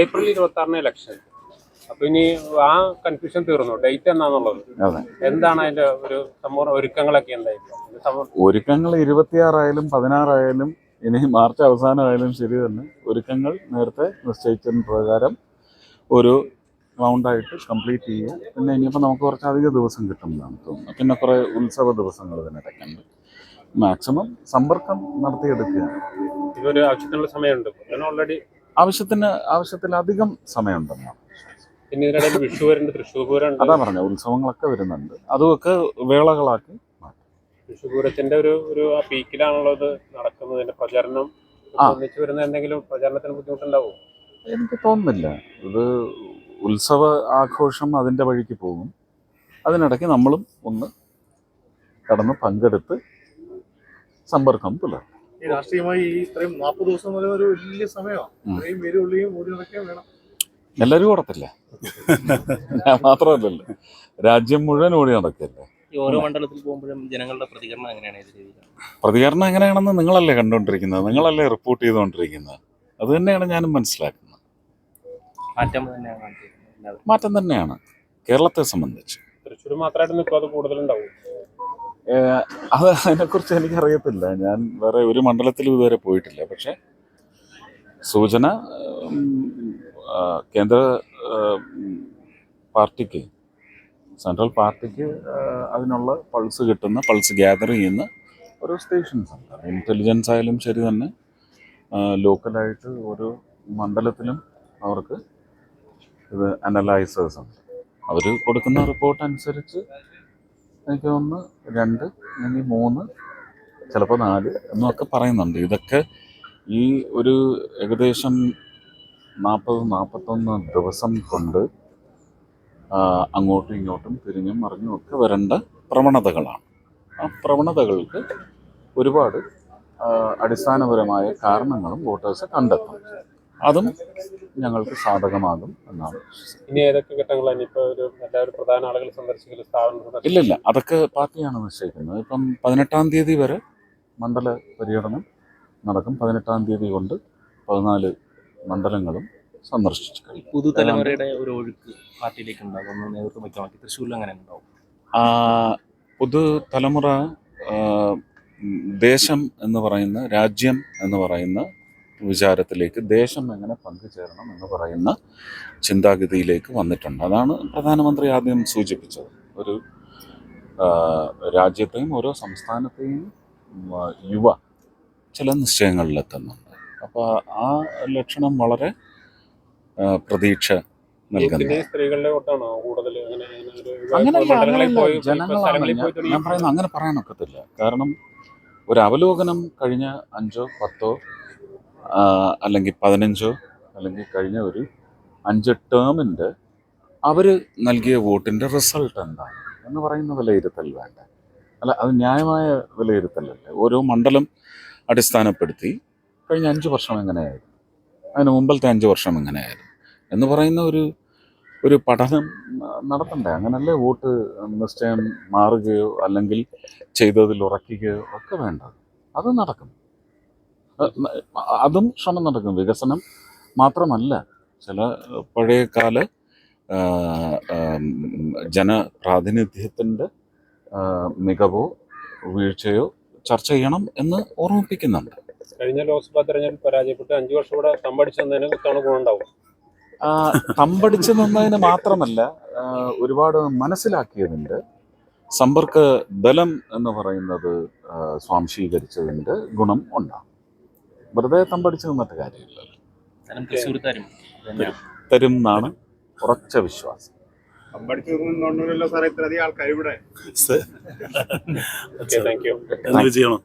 April ഇരുപത്തി ആറിന് election അപ്പൊ ഇനി ആ കൺഫ്യൂഷൻ തീർന്നു. ഡേറ്റ് എന്നാന്നുള്ളത് എന്താണ് അതിന്റെ ഒരു സമൂഹ ഒരുക്കങ്ങളൊക്കെ എന്തായിരിക്കും? ഒരുക്കങ്ങൾ ഇരുപത്തിയാറായാലും പതിനാറായാലും ഇനി മാർച്ച് അവസാനമായാലും ശരി തന്നെ ഒരുക്കങ്ങൾ നേരത്തെ നിശ്ചയിച്ചതിന് പ്രകാരം ഒരു റൗണ്ടായിട്ട് കംപ്ലീറ്റ് ചെയ്യുക. പിന്നെ ഇനിയിപ്പോൾ നമുക്ക് കുറച്ച് അധിക ദിവസം കിട്ടുമെന്നാണ് തോന്നുന്നത് പിന്നെ കുറേ ഉത്സവ ദിവസങ്ങൾ തന്നെ ഇടയ്ക്കുണ്ട് മാക്സിമം സമ്പർക്കം നടത്തിയെടുക്കുക. ഇതൊരു ആവശ്യത്തിനുള്ള സമയമുണ്ട്. ഓൾറെഡി ആവശ്യത്തിന് ആവശ്യത്തിലധികം സമയമുണ്ടെന്നാണ് പിന്നെ ഇതിനിടയിൽ വിഷു വരുന്നുണ്ട് തൃശ്ശൂർ പൂരം അതാ പറഞ്ഞ ഉത്സവങ്ങളൊക്കെ വരുന്നുണ്ട്. അതുമൊക്കെ വേളകളാക്കി വിഷു പൂരത്തിന്റെ ഒരു ഒരു ആ പീക്കിലാണല്ലോ ഇത് നടക്കുന്നത്. ഇതിന്റെ പ്രചരണം ഒന്നിച്ചു ഒന്നിച്ച് വരുന്ന എന്തെങ്കിലും പ്രചരണത്തിന് ബുദ്ധിമുട്ടുണ്ടാവും? എനിക്ക് തോന്നുന്നില്ല. ഇത് ഉത്സവ ആഘോഷം അതിന്റെ വഴിക്ക് പോകും. അതിനിടയ്ക്ക് നമ്മളും ഒന്ന് കടന്ന് പങ്കെടുത്ത് സമ്പർക്കം പുലർത്തും. ഈ രാഷ്ട്രീയമായി ഈ ഇത്രയും നാൽപ്പത് ദിവസം എന്ന് പറയുന്ന ഒരു വലിയ സമയമാണ്. ഇത്രയും വെല്ലുവിളിയും ഓടി നടക്കുകയും വേണം. എല്ലാവരും ഓടത്തില്ല. ഞാൻ മാത്രമല്ലല്ലോ രാജ്യം മുഴുവൻ ഓടി നടക്കല്ലേ ഈ ഓരോ മണ്ഡലത്തിൽ പോകുമ്പോഴും ജനങ്ങളുടെ പ്രതികരണം എങ്ങനെയാണ് ഇത് രീതിയിൽ പ്രതികരണം എങ്ങനെയാണെന്ന് നിങ്ങളല്ലേ കണ്ടുകൊണ്ടിരിക്കുന്നത്. നിങ്ങളല്ലേ റിപ്പോർട്ട് ചെയ്തുകൊണ്ടിരിക്കുന്നത്. അത് തന്നെയാണ് ഞാനും മനസ്സിലാക്കുന്നത്. മാറ്റം തന്നെയാണ് മാറ്റം തന്നെയാണ്. കേരളത്തെ സംബന്ധിച്ച്. തൃശ്ശൂർ മാത്രമായിട്ട് നിൽക്കും അത് കൂടുതലുണ്ടാവും അത് അതിനെക്കുറിച്ച് എനിക്കറിയത്തില്ല. ഞാൻ വേറെ ഒരു മണ്ഡലത്തിലും ഇതുവരെ പോയിട്ടില്ല. പക്ഷേ സൂചന കേന്ദ്ര പാർട്ടിക്ക് സെൻട്രൽ പാർട്ടിക്ക് അതിനുള്ള പൾസ് കിട്ടുന്ന പൾസ് ഗ്യാദർ ചെയ്യുന്ന ഓരോ സ്റ്റേഷൻസ് ഉണ്ട്. ഇന്റലിജൻസ് ആയാലും ശരി തന്നെ ലോക്കലായിട്ട് ഓരോ മണ്ഡലത്തിലും അവർക്ക് ഇത് അനലൈസേഴ്സ് ഉണ്ട്. അവർ കൊടുക്കുന്ന റിപ്പോർട്ട് അനുസരിച്ച് എനിക്ക് ഒന്ന് രണ്ട് അല്ലെങ്കിൽ മൂന്ന് ചിലപ്പോൾ നാല് എന്നൊക്കെ പറയുന്നുണ്ട്. ഇതൊക്കെ ഈ ഒരു ഏകദേശം നാൽപ്പത് നാൽപ്പത്തൊന്ന് ദിവസം കൊണ്ട് അങ്ങോട്ടും ഇങ്ങോട്ടും തിരിഞ്ഞും മറിഞ്ഞും ഒക്കെ വരേണ്ട പ്രവണതകളാണ്. ആ പ്രവണതകൾക്ക് ഒരുപാട് അടിസ്ഥാനപരമായ കാരണങ്ങളും വോട്ടേഴ്സ് കണ്ടെത്തും. അതും ഞങ്ങൾക്ക് സാധകമാകും എന്നാണ്. ഇനി ഏതൊക്കെ ഘട്ടങ്ങളാണ് ഇനിയിപ്പോ ഒരു എല്ലാവരും പ്രധാന ആളുകൾ സന്ദർശിക്കൽ സ്ഥാപനം ഇല്ല ഇല്ലില്ല അതൊക്കെ പാർട്ടിയാണ് നിശ്ചയിക്കുന്നത്. ഇപ്പം പതിനെട്ടാം തീയതി വരെ മണ്ഡല പര്യടനം നടക്കും. പതിനെട്ടാം തീയതി കൊണ്ട് പതിനാല് മണ്ഡലങ്ങളും സന്ദർശിച്ചു കഴിയും. പുതുതലമുറയുടെ ഒരു ഒഴുക്ക് പാർട്ടിയിലേക്ക് ഉണ്ടാകും നേതൃത്വം വയ്ക്കാൻ പറ്റി തൃശ്ശൂരിൽ അങ്ങനെ ഉണ്ടാവും. ആ, പുതുതലമുറ ആ, ദേശം എന്ന് പറയുന്ന രാജ്യം എന്ന് പറയുന്ന വിചാരത്തിലേക്ക് ദേശം എങ്ങനെ പങ്കുചേരണം എന്ന് പറയുന്ന ചിന്താഗതിയിലേക്ക് വന്നിട്ടുണ്ട്. അതാണ് പ്രധാനമന്ത്രി ആദ്യം സൂചിപ്പിച്ചത്. ഒരു രാജ്യത്തെയും ഓരോ സംസ്ഥാനത്തെയും യുവ ചില നിശ്ചയങ്ങളിലെത്തുന്നുണ്ട്. അപ്പോൾ ആ ലക്ഷണം വളരെ പ്രതീക്ഷ സ്ത്രീകളുടെ വോട്ടാണോ കൂടുതൽ ഞാൻ പറയുന്നത് അങ്ങനെ പറയാനൊക്കത്തില്ല കാരണം ഒരു അവലോകനം കഴിഞ്ഞ അഞ്ചോ പത്തോ അല്ലെങ്കിൽ പതിനഞ്ചോ അല്ലെങ്കിൽ കഴിഞ്ഞ ഒരു അഞ്ച് ടേമിന്റെ അവർ നൽകിയ വോട്ടിന്റെ റിസൾട്ട് എന്താണ് എന്ന് പറയുന്ന വിലയിരുത്തൽ വേണ്ട? അല്ല അത് ന്യായമായ വിലയിരുത്തലല്ലേ? ഓരോ മണ്ഡലം അടിസ്ഥാനപ്പെടുത്തി കഴിഞ്ഞ അഞ്ച് വർഷം എങ്ങനെയായിരുന്നു? അതിന് മുമ്പിലത്തെ അഞ്ച് വർഷം എങ്ങനെയായിരുന്നു? എന്ന് പറയുന്ന ഒരു ഒരു പഠനം നടത്തണ്ടേ? അങ്ങനല്ലേ വോട്ട് നിശ്ചയം മാറുകയോ അല്ലെങ്കിൽ ചെയ്തതിൽ ഉറയ്ക്കുകയോ ഒക്കെ വേണ്ടത്? അത് നടക്കും അതും ശ്രമം നടക്കും വികസനം മാത്രമല്ല ചില പഴയകാല ജനപ്രാതിനിധ്യത്തിന്റെ മികവോ വീഴ്ചയോ ചർച്ച ചെയ്യണം എന്ന് ഓർമ്മിപ്പിക്കുന്നുണ്ട്. കഴിഞ്ഞ ലോക്സഭാ തെരഞ്ഞെടുപ്പ് പരാജയപ്പെട്ട് അഞ്ചു വർഷം കൂടെ തമ്പടിച്ചു തന്നതിന് ഇത്തവണ ഗുണമുണ്ടാവും തമ്പടിച്ചു നിന്നതിന് മാത്രമല്ല ഒരുപാട് മനസ്സിലാക്കിയതിന്റെ സമ്പർക്ക ബലം എന്ന് പറയുന്നത് സ്വാംശീകരിച്ചതിന്റെ ഗുണം ഉണ്ടാകും. വെറുതെ തമ്പടിച്ച് നിന്നിട്ട് കാര്യമില്ലല്ലോ. തരും. എന്നാണ് ഉറച്ച വിശ്വാസം. ചെയ്യണം